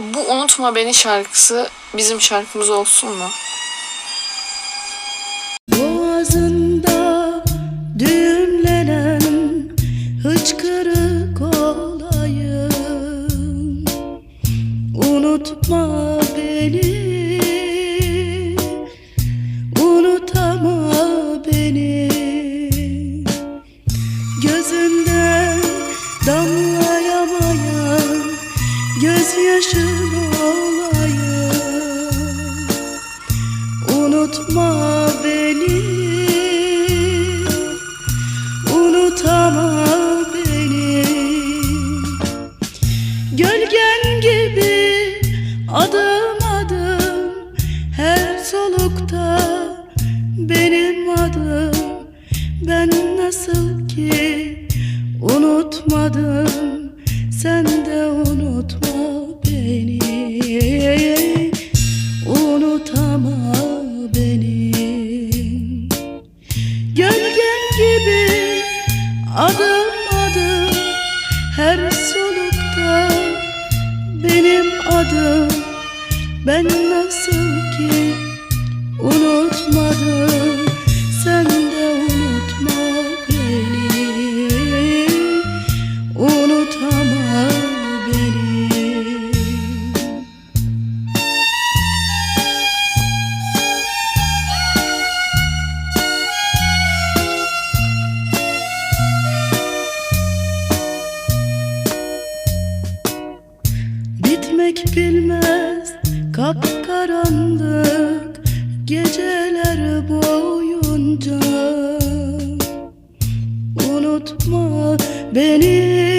Bu Unutma Beni şarkısı bizim şarkımız olsun mu? Boğazında düğümlenen hıçkırık olayım Unutma beni Unutama beni Gözünden damlayamayan Gözyaşın olayım Unutma beni. Unutama beni. Gölgen gibi adım adım Her solukta benim adım. Ben nasıl ki unutmadım adım adım Her solukta benim adım. Ben nasıl ki unutmadım Bitmek bilmez kapkaranlık geceler boyunca. Unutma beni